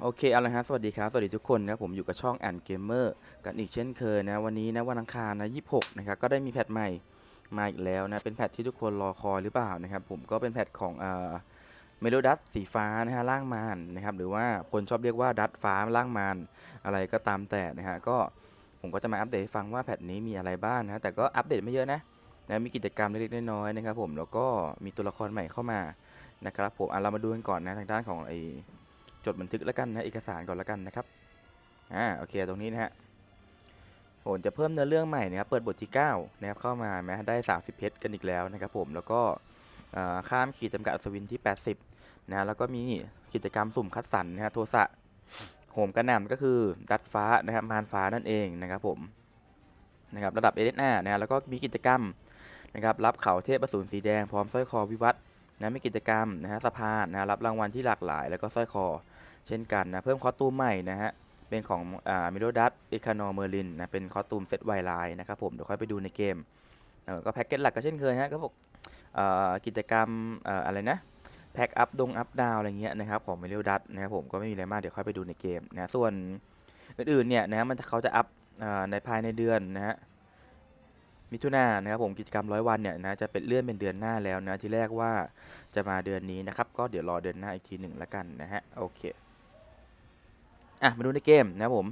โอเคเอาละฮะสวัสดีครับ สวัสดีทุกคนนะครับผมอยู่กับช่องแอนเกมเมอร์กันอีกเช่นเคยนะวันนี้นะวันอังคารนะ26นะครับก็ได้มีแพทใหม่มาอีกแล้วนะเป็นแพทที่ทุกคนรอคอยหรือเปล่านะครับผมก็เป็นแพทของเอ่อเมโลดัสสีฟ้านะฮะล่างมารนะครับหรือว่าคนชอบเรียกว่าดัตฟ้าล่างมารอะไรก็ตามแต่นะฮะก็ผมก็จะมาอัปเดตให้ฟังว่าแพทนี้มีอะไรบ้างนะแต่ก็อัปเดตไม่เยอะนะนะมีกิจกรรมเล็กๆน้อยๆนะครับผมแล้วก็มีตัวละครใหม่เข้ามานะครับผมอะเรามาดูกันก่อนนะทางด้านของไอ จดบันทึกแล้วกันนะเอกสารก่อนแล้วกันนะครับอ่าโอเคตรงนี้นะฮะผมจะเพิ่มเนื้อเรื่องใหม่นะครับเปิดบทที่9นะครับเข้ามาแม้ได้ 30 เพชรกันอีกแล้วนะครับผมแล้วก็ข้ามขีดจำกัดอัศวินที่ 80นะแล้วก็มีกิจกรรมสุ่มคัดสรรนะฮะโทสะโหมกระหน่ำก็คือดัดฟ้านะครับมารฟ้านั่นเองนะครับผมนะครับระดับเอเดน่านะฮะแล้วก็มีกิจกรรมนะครับรับเขาเทพอสูรสีแดงพร้อมสร้อยคอวิวัฒน์นะมีกิจกรรมนะฮะสะพานนะรับรางวัลที่หลากหลาย แล้วก็สร้อยคอ เช่นกันนะ เพิ่มคอตูมใหม่นะฮะ เป็นของอ่ามิโดดัตเอคานอเมอร์ลินนะเป็นคอตูมเซตไวไลน์นะครับผมเดี๋ยวค่อยไปดูในเกมเออก็แพ็กเกจหลักก็เช่นเคยฮะก็พวกอ่อกิจกรรมอ่ออะไรนะแพ็กอัพดงอัพดาวอะไรเงี้ยนะครับของมิโดดัตนะครับผมก็ไม่มีอะไรมากเดี๋ยวค่อยไปดูในเกมนะส่วนอื่นๆเนี่ยนะมันจะเขาจะอัพอ่ในภายในเดือนนะฮะมิถุนายนนะครับผมกิจกรรมร้อยวันเนี่ยนะจะเป็นเลื่อนเป็นเดือนหน้าแล้วนะที่แรกว่าจะมาเดือนนี้นะครับ ก็เดี๋ยวรอเดือนหน้าอีกทีหนึ่งละกันนะฮะโอเค อะมาดูในเกมนะผม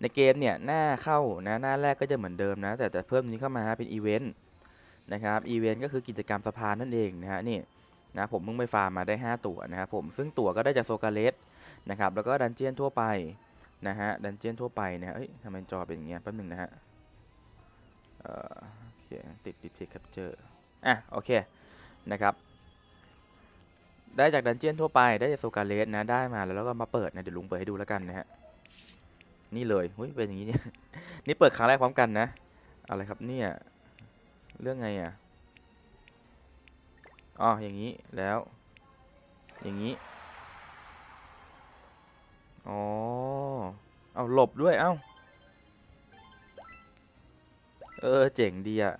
ในเกมเนี่ยหน้าเข้านะหน้าแรกก็จะเหมือนเดิมนะ แต่จะเพิ่มนี้เข้ามาเป็นอีเวนต์นะครับอีเวนต์ก็คือกิจกรรมสะพานนั่นเองนะฮะนี่นะผมเพิ่งไปฟาร์มมาได้ 5 ตัวนะครับผมซึ่งตั๋วก็ได้จากโซกาเลสนะครับแล้วก็ดันเจียนทั่วไปนะฮะดันเจียนทั่วไปนะฮะเอ้ยทำไมจอเป็นอย่างเงี้ยแป๊บนึงนะฮะเอ่อโอเคติดดิเพย์แคปเจอร์อะโอเคนะครับ ได้จากดันเจียนทั่วไปได้จากโซกาเลสนะได้มาแล้วแล้วก็มาเปิดนะเดี๋ยวลุงเปิดให้ดูแล้วกันนะฮะนี่เลยเฮ้ยเป็นอย่างนี้เนี่ยนี่เปิดครั้งแรกพร้อมกันนะอะไรครับเนี่ยเรื่องไงอะอ๋ออย่างนี้แล้ว อย่างนี้อ๋อเอาหลบด้วยเอ้าเออเจ๋งดีอะ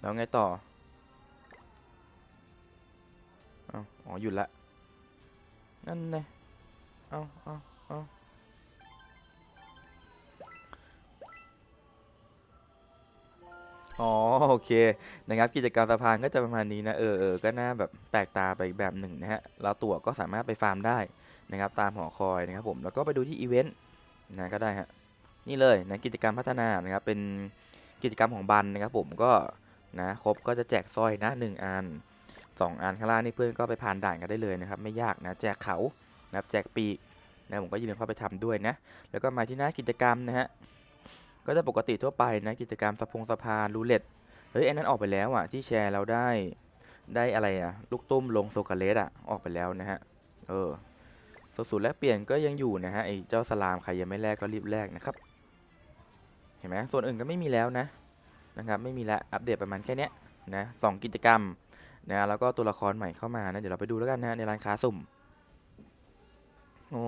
แล้วไงต่อ เอาอ๋อหยุดละ นั่นไงเอาเอาเอาอ๋อโอเคนะครับกิจกรรมสะพานก็จะประมาณนี้นะเออเออก็น่าแบบแปลกตาไปแบบหนึ่งนะฮะเราตั๋วก็สามารถไปฟาร์มได้นะครับตามหอคอยนะครับผมแล้วก็ไปดูที่อีเวนต์นะก็ได้ฮะนี่เลยนะกิจกรรมพัฒนานะครับเป็นกิจกรรมของบันนะครับผมก็นะครบก็จะแจกสร้อยนะหนึ่งอัน สองอันข้างล่างนี่เพื่อนก็ไปผ่านด่านกันได้เลยนะครับ ไม่ยากนะแจกเขานะครับแจกปีกนะผมก็อย่าลืมเข้าไปทำด้วยนะ แล้วก็มาที่หน้ากิจกรรมนะฮะก็จะปกติทั่วไปนะกิจกรรมสะพงสะพานรูเล็ตเฮ้ยไอ้นั้นออกไปแล้วอะที่แชร์เราได้ได้อะไรอะลูกตุ้มลงโซกาเลสอะออกไปแล้วนะฮะเออสูตรแลกเปลี่ยนก็ยังอยู่นะฮะไอ้เจ้าสลามใครยังไม่แลกก็รีบแลกนะครับเห็นไหมส่วนอื่นก็ไม่มีแล้วนะนะครับไม่มีละอัปเดตประมาณแค่นี้นะสองกิจกรรม นะแล้วก็ตัวละครใหม่เข้ามานะเดี๋ยวเราไปดูแล้วกันนะในร้านค้าสุ่มโอ้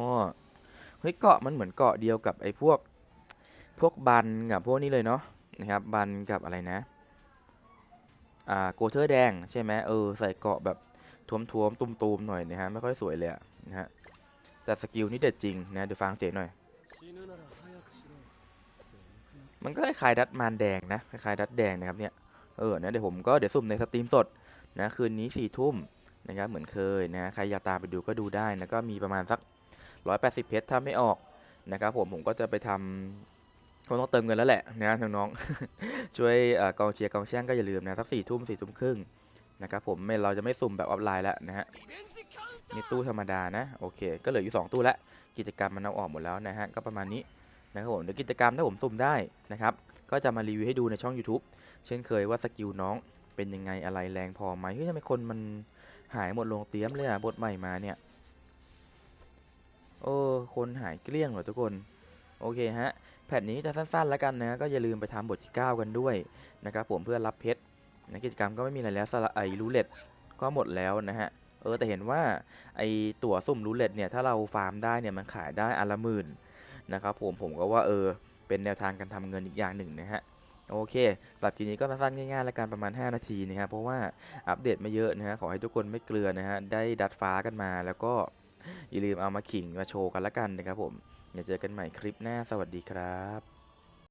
เฮ้ยเกาะมันเหมือนเกาะเดียวกับไอ้พวกพวกบันกับพวกนี้เลยเนาะนะครับบันกับอะไรนะอ่าโกเทอร์แดงใช่ไหมเออใส่เกาะแบบท้วมๆตุมๆหน่อยนะฮะไม่ค่อยสวยเลยะนะฮะแต่สกิลนี่เด็ดจริงนะเดี๋ยวฟังเสียงหน่อย มันก็คล้ายดัดมารแดงนะคล้ายดัดแดงนะครับเนี่ยเออนะเดี๋ยวผมก็เดี๋ยวสุ่มในสตรีมสด นะคืนนี้สี่ทุ่มนะครับเหมือนเคยนะใครอยากตามไปดูก็ดูได้นะก็มีประมาณสัก 180 เพชรถ้าไม่ออกนะครับผมผมก็จะไปทำคงต้องเติมเงินแล้วแหละนะน้องๆช่วยอกองเชียร์กองเชียร์ก็อย่าลืมนะสักสี่ทุ่มสี่ทุ่มครึ่งนะครับผมไม่เราจะไม่สุ่มแบบออฟไลน์แล้วนะฮะนี่ตู้ธรรมดานะโอเค ก็เหลืออยู่ 2 ตู้แล้วกิจกรรมมันเอาออกหมดแล้วนะฮะก็ประมาณนี้นะครับผมเดี๋ยวกิจกรรมถ้าผมสุ่มได้นะครับก็จะมารีวิวให้ดูในช่อง YouTube เช่นเคยว่าสกิลน้อง เป็นยังไงอะไรแรงพอไหมเฮ้ยทำไมคนมันหายหมดลงเตรียมเลยอะบทใหม่มาเนี่ยโอ้คนหายเกลี้ยงเหรอทุกคนโอเคฮะแผ่นนี้จะสั้นๆแล้วกันนะก็อย่าลืมไปทำบทที่ 9 กันด้วยนะครับผมเพื่อรับเพชรนะกิจกรรมก็ไม่มีอะไรแล้วสละไอรูเล็ตก็หมดแล้วนะฮะเออแต่เห็นว่าไอตั๋วสุ่มรูเล็ตเนี่ยถ้าเราฟาร์มได้เนี่ยมันขายได้อันละหมื่นนะครับผมผมก็ว่าเออเป็นแนวทางการทำเงินอีกอย่างหนึ่งนะฮะ โอเคสำหรับคลิปนี้ก็สั้นๆง่ายๆ แล้วกันประมาณ 5 นาทีนะครับ เพราะว่าอัปเดตไม่เยอะนะฮะ ขอให้ทุกคนไม่เกลือนะฮะ ได้ดัดฟ้ากันมา แล้วก็อย่าลืมเอามาขิงมาโชว์กันละกันนะครับผม อย่าเจอกันใหม่คลิปหน้า สวัสดีครับ